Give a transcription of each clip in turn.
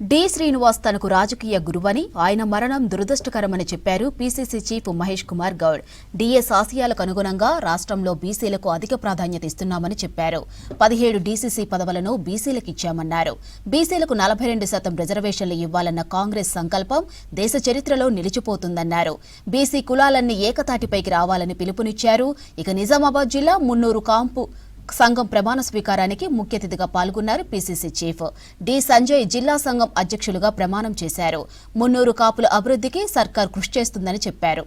D Srinivas తనకు రాజకీయ గురువని ఆయన మరణం దురదృష్టకరమని చెప్పారు PCC chief Mahesh Kumar Goud. DS ఆశయాలకు అనుగుణంగా రాష్ట్రంలో బీసీలకు అధిక ప్రాధాన్యత ఇస్తున్నామని చెప్పారు. పదిహేడు డీసీసీ పదవులను బీసీలకు ఇచ్చామన్నారు. బీసీలకు నలభై రెండు శాతం రిజర్వేషన్లు ఇవ్వాలన్న కాంగ్రెస్ సంకల్పం దేశ చరిత్రలో నిలిచిపోతుందన్నారు. బీసీ కులాలన్నీ ఏకతాటిపైకి రావాలని పిలుపునిచ్చారు. ఇక నిజామాబాద్ జిల్లా మున్నూరు కాంపు సంఘం ప్రమాణ స్వీకారానికి ముఖ్య అతిథిగా పాల్గొన్నారు పీసీసీ చీఫ్. డి. సంజయ్ జిల్లా సంఘం అధ్యక్షులుగా ప్రమాణం చేశారు. మున్నూరు కాపుల అభివృద్ధికి సర్కార్ కృషి చేస్తుందని చెప్పారు.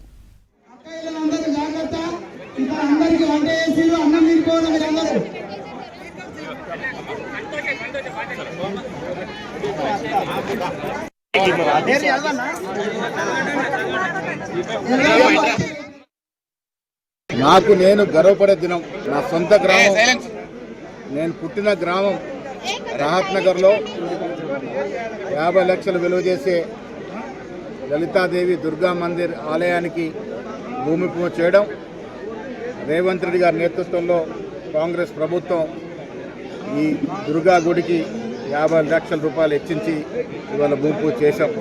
అందరికీ నాకు నేను గర్వపడే దినం నా సొంత గ్రామం. నేను పుట్టిన గ్రామం రాహత్ నగర్లో యాభై లక్షలు విలువ చేసే లలితాదేవి దుర్గా మందిర్ ఆలయానికి భూమి పూజ చేయడం రేవంత్ రెడ్డి గారి నేతృత్వంలో కాంగ్రెస్ ప్రభుత్వం ఈ దుర్గా గుడికి యాభై లక్షల రూపాయలు హెచ్చించి ఇవాళ భూమి పూజ చేశాం.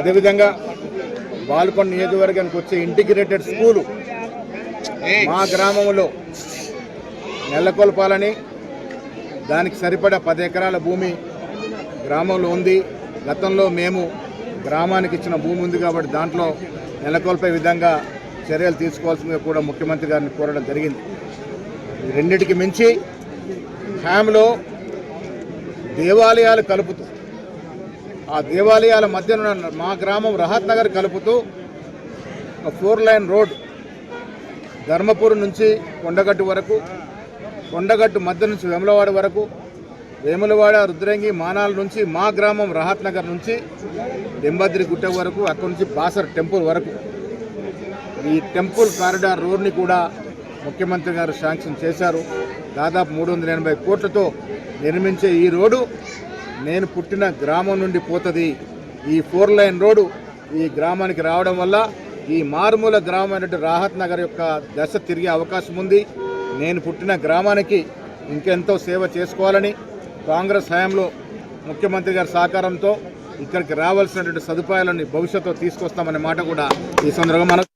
అదేవిధంగా బాల్కొండ నియోజకవర్గానికి వచ్చే ఇంటిగ్రేటెడ్ స్కూలు మా గ్రామంలో నెలకొల్పాలని దానికి సరిపడా పది ఎకరాల భూమి గ్రామంలో ఉంది. గతంలో మేము గ్రామానికి ఇచ్చిన భూమి ఉంది కాబట్టి దాంట్లో నెలకొల్పే విధంగా చర్యలు తీసుకోవాల్సిందిగా కూడా ముఖ్యమంత్రి గారిని కోరడం జరిగింది. రెండింటికి మించి హ్యామ్లో దేవాలయాలు కలుపుతూ ఆ దేవాలయాల మధ్యన మా గ్రామం రహత్ నగర్ కలుపుతూ ఒక ఫోర్ లైన్ రోడ్ ధర్మపురం నుంచి కొండగట్టు వరకు కొండగట్టు మధ్య నుంచి వేములవాడ వరకు వేములవాడ రుద్రంగి మానాల నుంచి మా గ్రామం రహత్ నగర్ నుంచి దెంబద్రి గుట్ట వరకు అక్కడి నుంచి బాసర్ టెంపుల్ వరకు. ఈ టెంపుల్ కారిడార్ రోడ్ని కూడా ముఖ్యమంత్రి గారు శాంక్షన్ చేశారు. దాదాపు మూడు వందల ఎనభై కోట్లతో నిర్మించే ఈ రోడ్డు నేను పుట్టిన గ్రామం నుండి పోతుంది. ఈ ఫోర్ లైన్ రోడ్డు ఈ గ్రామానికి రావడం వల్ల ఈ మారుమూల గ్రామమైనటువంటి రాహత్ నగర్ యొక్క దశ తిరిగే అవకాశం ఉంది. నేను పుట్టిన గ్రామానికి ఇంకెంతో సేవ చేసుకోవాలని కాంగ్రెస్ హయాంలో ముఖ్యమంత్రి గారి సహకారంతో ఇక్కడికి రావాల్సినటువంటి సదుపాయాలని భవిష్యత్తులో తీసుకొస్తామనే మాట కూడా ఈ సందర్భంగా మనం